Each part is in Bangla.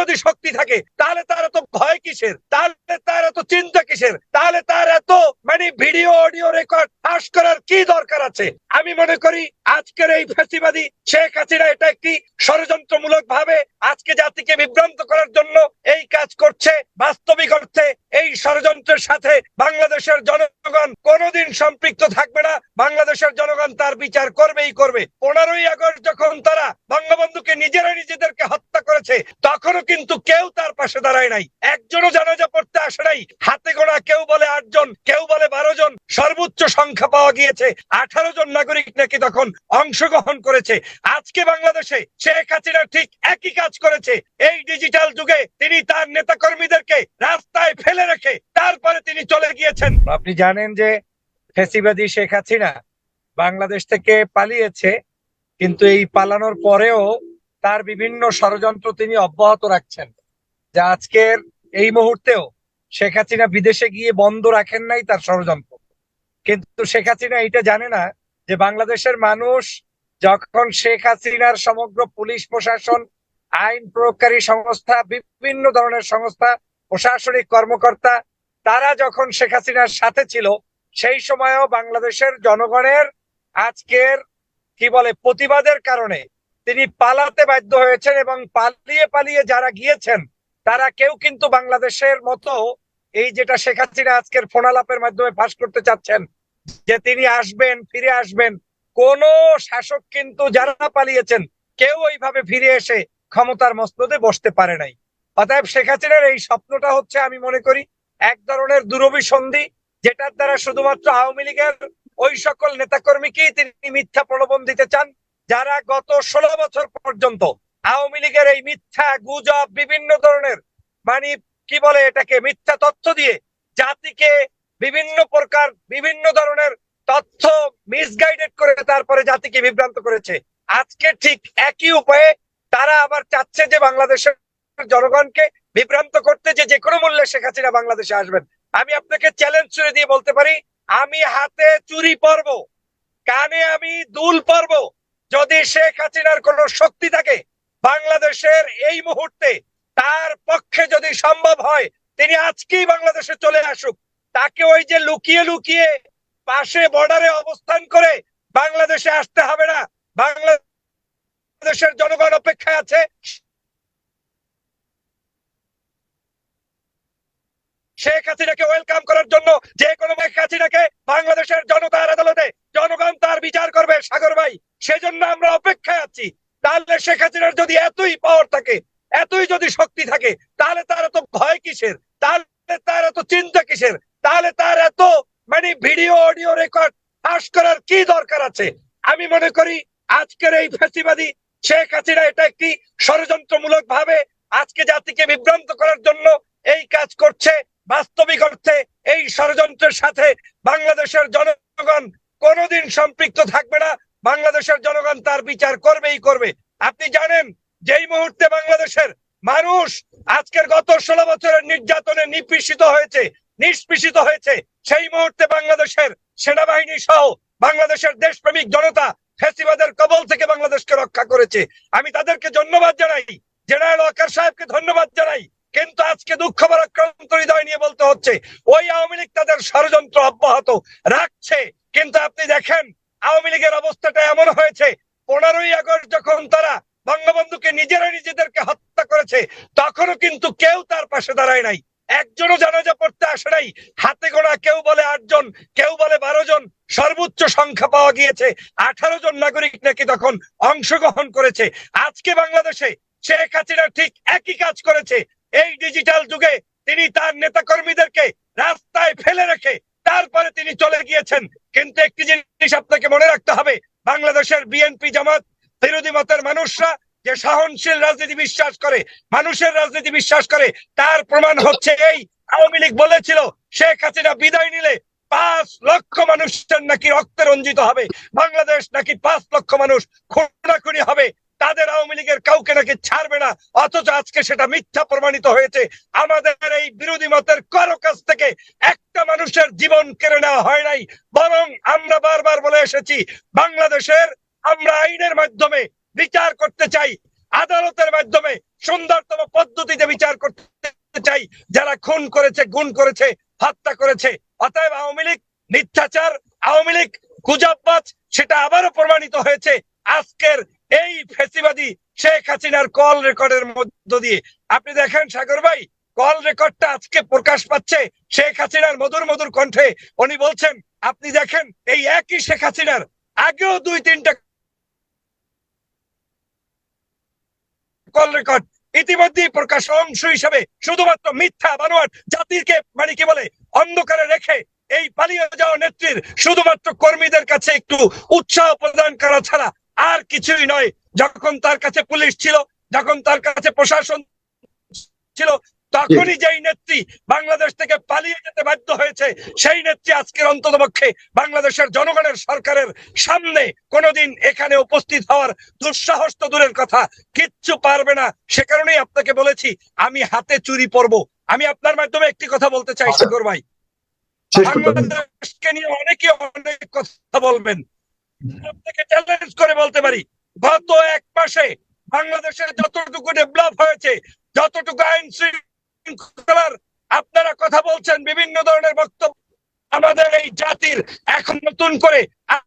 যদি শক্তি থাকে, তাহলে তার এত ভয় কিসের? তাহলে তার এত চিন্তা কিসের? তাহলে তার এত মানে ভিডিও অডিও রেকর্ড ফাঁস করার কি দরকার আছে? আমি মনে করি আজকের এই ফাঁসিবাদী শেখ হাসিনা এটা একটি ষড়যন্ত্রমূলক ভাবে আজকে জাতিকে বিভ্রান্ত করার জন্য এই কাজ করছে। বাস্তবিক অর্থে এই ষড়যন্ত্রের সাথে বাংলাদেশের জনগণ কোনোদিন সম্পৃক্ত থাকবে না। বাংলাদেশের জনগণ তার বিচার করবেই করবে। পনেরোই আগস্ট যখন তারা বঙ্গবন্ধুকে নিজেরা নিজেদেরকে হত্যা করেছে, তখনও কিন্তু কেউ তার পাশে দাঁড়ায় নাই। একজনও জানাজা পড়তে আসে নাই। হাতে গোনা কেউ বলে আটজন কেউ বলে বারো জন, সর্বোচ্চ সংখ্যা পাওয়া গিয়েছে। আঠারো জন নাগরিক নাকি তখন অংশগ্রহণ করেছে। আজকে বাংলাদেশে শেখ হাসিনা ঠিক একই কাজ করেছে। এই ডিজিটাল যুগে তিনি তার নেতা কর্মীদেরকে রাস্তায় ফেলে রেখে তারপরে তিনি চলে গিয়েছেন। আপনি জানেন যে ফেসিবাদী শেখ হাসিনা বাংলাদেশ থেকে পালিয়েছে, কিন্তু এই পালানোর পরেও তার বিভিন্ন ষড়যন্ত্র তিনি অব্যাহত রাখছেন। যা আজকের এই মুহূর্তেও শেখ হাসিনা বিদেশে গিয়ে বন্ধ রাখেন নাই তার ষড়যন্ত্র। কিন্তু শেখ হাসিনা এটা জানে না যে বাংলাদেশের মানুষ যখন শেখ হাসিনার সমগ্র পুলিশ প্রশাসন, আইন প্রয়োগকারী সংস্থা, বিভিন্ন ধরনের সংস্থা প্রশাসনিক কর্মকর্তা, তারা যখন শেখ হাসিনার সাথে ছিল, সেই সময়ও বাংলাদেশের জনগণের আজকের, কি বলে, প্রতিবাদের কারণে তিনি পালাতে বাধ্য হয়েছেন এবং পালিয়ে পালিয়ে যারা গিয়েছেন, তারা কেউ কিন্তু বাংলাদেশের মতো এই যেটা শেখ হাসিনা আজকের ফোনালাপের মাধ্যমে ফাঁস করতে চাচ্ছেন, যে তিনি আসবেন, ফিরে আসবেন, কোন শাসক কিন্তু যারা পালিয়েছেন, কেউ ওইভাবে ফিরে এসে ক্ষমতার মস্তদে বসতে পারে নাই। অতএব শেখ হাসিনার এই স্বপ্নটা হচ্ছে, আমি মনে করি, এক ধরনের দুরভিসন্ধি যেটার দ্বারা শুধুমাত্র আওয়ামী লীগের ওই সকল নেতাকর্মীকেই তিনি মিথ্যা প্রলোভন দিতে চান, যারা গত ষোলো বছর পর্যন্ত আওয়ামী লীগের এই মিথ্যা গুজব, বিভিন্ন ধরনের মানে কি বলে এটাকে, মিথ্যা তথ্য দিয়ে জাতিকে বিভিন্ন প্রকার, বিভিন্ন ধরনের তথ্য মিসগাইডেড করে তারপরে জাতিকে বিভ্রান্ত করেছে। আজকে ঠিক একই উপায়ে তারা আবার চাচ্ছে যে বাংলাদেশের জনগণকে বিভ্রান্ত করতে যে কোনো মূল্যে শেখ হাসিনা বাংলাদেশে আসবেন। আমি আপনাকে চ্যালেঞ্জ ছুড়ে দিয়ে বলতে পারি, আমি হাতে চুরি পরব, কানে আমি দুল পরব। যদি শেখ হাসিনার কোন শক্তি থাকে বাংলাদেশের এই মুহূর্তে, তার পক্ষে যদি সম্ভব হয়, তিনি আজকেই বাংলাদেশে চলে আসুক। তাকে ওই যে লুকিয়ে লুকিয়ে পাশে বর্ডারে অবস্থান করে বাংলাদেশে আসতে হবে না বাংলাদেশের জনগণ অপেক্ষায় আছে শেখ হাসিনাকে ওয়েলকাম করার জন্য যে কোনো শেখ হাসিনাকে বাংলাদেশের জনতার আদালতে জনগণ তার বিচার করবে সাগর ভাই সেজন্য আমরা অপেক্ষায় আছি। তাহলে শেখ হাসিনার যদি এতই পাওয়ার থাকে, এতই যদি শক্তি থাকে, তাহলে তার এত ভয় কিসের? তাহলে তার এত চিন্তা কিসের? তাহলে তার এত মানে ভিডিও অডিও রেকর্ড ফাঁস করার কি দরকার আছে? আমি মনে করি আজকের এই ফ্যাসিবাদী শেখ হাসিনা এটা একটি ষড়যন্ত্রমূলক ভাবে আজকে জাতিকে বিভ্রান্ত করার জন্য এই কাজ করছে। বাস্তবিক অর্থে এই ষড়যন্ত্রের সাথে বাংলাদেশের জনগণ কোনোদিন সম্পৃক্ত থাকবে না। বাংলাদেশের জনগণ তার বিচার করবেই করবে। আপনি জানেন, যেই মুহূর্তে বাংলাদেশের মানুষ আজকের গত ষোলো বছরের নির্যাতনে নিপীড়িত হয়েছে নিষ্পেষিত হয়েছে, সেই মুহূর্তে বাংলাদেশের সেনাবাহিনী সহ বাংলাদেশের দেশপ্রেমিক জনতা ফেসিবাদের কবল থেকে বাংলাদেশকে রক্ষা করেছে। আমি তাদেরকে ধন্যবাদ জানাই, জেনারেল ওয়াকার সাহেবকে ধন্যবাদ জানাই, কিন্তু আজকে দুঃখ পরাক্রান্ত হৃদয় নিয়ে বলতে হচ্ছে, ওই আওয়ামী লীগ তাদের ষড়যন্ত্র অব্যাহত রাখছে, কিন্তু আপনি দেখেন আওয়ামী লীগের অবস্থাটা এমন হয়েছে, পনেরোই আগস্ট যখন তারা বঙ্গবন্ধুকে নিজেরা নিজেদেরকে হত্যা করেছে, তখনও কিন্তু কেউ তার পাশে দাঁড়ায় নাই। একজনও জানাজা পড়তে আসে নাই। হাতে গোনা কেউ বলে আটজন, কেউ বলে বারো জন, সর্বোচ্চ সংখ্যা পাওয়া গিয়েছে। আঠারো জন নাগরিক নাকি তখন অংশগ্রহণ করেছে। আজকে বাংলাদেশে শেখ হাসিনা ঠিক একই কাজ করেছে। এই ডিজিটাল যুগে তিনি তার নেতা কর্মীদেরকে রাস্তায় ফেলে রেখে তারপরে তিনি চলে গিয়েছেন। কিন্তু একটি জিনিস আপনাকে মনে রাখতে হবে, বাংলাদেশের বিএনপি জামাত বিরোধী মতের মানুষরা যে সহনশীল রাজনীতি বিশ্বাস করে, মানুষের রাজনীতি বিশ্বাস করে, তার প্রমাণ হচ্ছে এই। আওয়ামী লীগ বলেছিল, শেখ হাসিনা বিদায় নিলে পাঁচ লক্ষ মানুষের নাকি রক্তে রঞ্জিত হবে, বাংলাদেশ নাকি পাঁচ লক্ষ মানুষ খুনাখুনি হবে। তাদের আওয়ামী লীগের কাউকে নাকি ছাড়বে না? অথচ আজকে সেটা মিথ্যা প্রমাণিত হয়েছে। আমাদের এই বিরোধী মতের কারও কাছ থেকে একটা মানুষের জীবন কেড়ে নেওয়া হয় নাই। বরং আমরা বারবার বলে এসেছি, বাংলাদেশের আমরা আইনের মাধ্যমে বিচার করতে চাই, আদালতের মাধ্যমে সুন্দরতম পদ্ধতিতে বিচার করতে চাই, যারা খুন করেছে গুণ করেছে, হত্যা করেছে। অতএব আওয়ামী লীগ মিথ্যাচার, আওয়ামী লীগ গুজববাজ, সেটা আবারও প্রমাণিত হয়েছে। আজকের এই ফেসিবাদী শেখ হাসিনার কল রেকর্ডের মধ্য দিয়ে। আপনি দেখেন, সাগর ভাই, কল রেকর্ডটা আজকে প্রকাশ পাচ্ছে শেখ হাসিনার মধুর মধুর কণ্ঠে। উনি বলছেন, আপনি দেখেন, এই একই শেখ হাসিনার আগেও দুই, তিনটা কল রেকর্ড ইতিমধ্যেই প্রকাশ অংশ হিসেবে শুধুমাত্র মিথ্যা বানোয়াট জাতিকে মানে কি বলে, অন্ধকারে রেখে এই পালিয়ে যাওয়া নেত্রীর শুধুমাত্র কর্মীদের কাছে একটু উৎসাহ প্রদান করা ছাড়া আর কিছুই নয়। যখন তার কাছে পুলিশ ছিল যখন তার কাছে প্রশাসন ছিল তখনই যেই নেত্রী বাংলাদেশ থেকে পালিয়ে যেতে বাধ্য হয়েছে সেই নেত্রী আজকের অন্ততপক্ষে বাংলাদেশের জনগণের সরকারের সামনে কোনোদিন এখানে উপস্থিত হওয়ার দুঃসাহস তো দূরের কথা। কিচ্ছু পারবে না। সে কারণেই আপনাকে বলেছি আমি হাতে চুরি পরবো। আমি আপনার মাধ্যমে একটি কথা বলতে চাই। সাগর ভাই। বাংলাদেশকে নিয়ে অনেকে অনেক কথা বলবেন। চ্যালেঞ্জ করে বলতে পারি, গত এক মাসে যতটুকু ডেভেলপ হয়েছে, যতটুকু আইন শৃঙ্খলার আপনারা কথা বলছেন, বিভিন্ন ধরনের বক্তব্য আমাদের এই জাতির এখন নতুন করে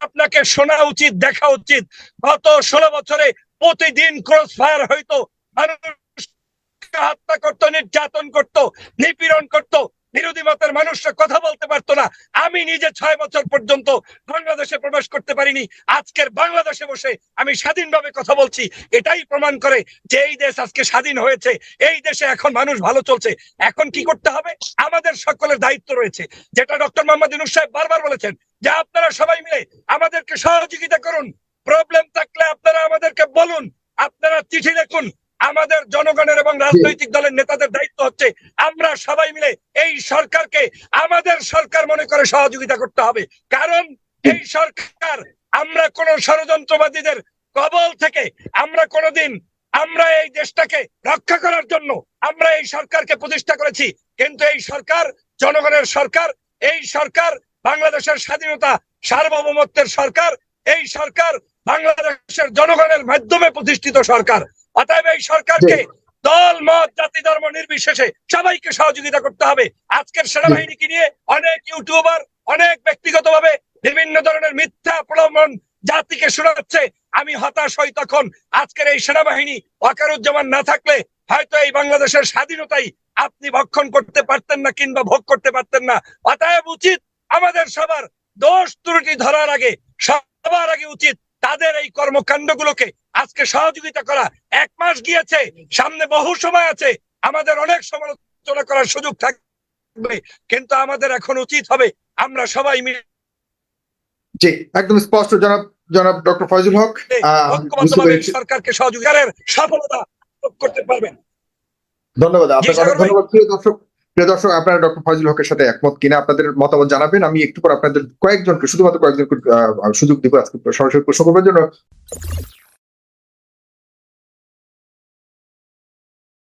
আপনাকে শোনা উচিত, দেখা উচিত। গত ষোলো বছরে প্রতিদিন ক্রস ফায়ার হইতো মানুষ হত্যা করতো, নির্যাতন করতো, নিপীড়ন করতো বিরোধী মতের মানুষরা কথা বলতে পারতো না। আমি নিজে ছয় বছর পর্যন্ত বাংলাদেশে প্রবেশ করতে পারিনি। আজকের বাংলাদেশে বসে আমি স্বাধীনভাবে কথা বলছি। এটাই প্রমাণ করে যে এই দেশ আজকে স্বাধীন হয়েছে। এই দেশে এখন মানুষ ভালো চলছে। এখন কি করতে হবে? আমাদের সকলের দায়িত্ব রয়েছে। যেটা ডক্টর মোহাম্মদ ইউনুস সাহেব বারবার বলেছেন যে আপনারা সবাই মিলে আমাদেরকে সহযোগিতা করুন। প্রবলেম থাকলে আপনারা আমাদেরকে বলুন। আপনারা চিঠি লিখুন। আমাদের জনগণের এবং রাজনৈতিক দলের নেতাদের দায়িত্ব হচ্ছে আমরা সবাই মিলে এই সরকারকে আমাদের সরকার মনে করে সহযোগিতা করতে হবে। কারণ এই সরকার আমরা কোন ষড়যন্ত্রবাদীদের কবল থেকে আমরা কোনোদিন আমরা এই দেশটাকে রক্ষা করার জন্য আমরা এই সরকারকে প্রতিষ্ঠা করেছি। কিন্তু এই সরকার জনগণের সরকার এই সরকার বাংলাদেশের স্বাধীনতা সার্বভৌমত্বের সরকার এই সরকার বাংলাদেশের জনগণের মাধ্যমে প্রতিষ্ঠিত সরকার। অতএব এই সরকারকে দল মত জাতি ধর্ম নির্বিশেষে সবাইকে সহযোগিতা করতে হবে। আজকের সেনাবাহিনীকে নিয়ে অনেক ইউটিউবার অনেক ব্যক্তিগতভাবে বিভিন্ন ধরনের মিথ্যা প্রলোভন জাতিকে শোনাচ্ছে। আমি হতাশ হই তখন আজকের এই সেনাবাহিনী ওয়াকারুজ্জামান না থাকলে হয়তো এই বাংলাদেশের স্বাধীনতাই আপনি ভক্ষণ করতে পারতেন না কিংবা ভোগ করতে পারতেন না। অতএব উচিত আমাদের সবার দোষ ত্রুটি ধরার আগে সবার আগে উচিত তাদের এই কর্মকাণ্ডগুলোকে আজকে সহযোগিতা করা এক মাস গিয়েছে সামনে বহু সময় আছে আমাদের অনেক সমালোচনা করার সুযোগ থাকবে কিন্তু আমাদের এখন উচিত হবে আমরা সবাই মিলে জি একদম স্পষ্ট জনাব জনাব ডক্টর ফয়জুল হক। সরকারকে সহযোগিতার সফলতা করতে পারবেন ধন্যবাদ আপনাকে ভাই। ধন্যবাদ প্রিয় দর্শক প্রিয় দর্শক আপনারা ডক্টর ফয়জুল হকের সাথে একমত কিনা আপনাদের মতামত জানাবেন আমি একটু পর আপনাদের কয়েকজনকে শুধুমাত্র কয়েকজনকে সুযোগ দিব আজকে সরাসরি প্রশ্ন করবার জন্য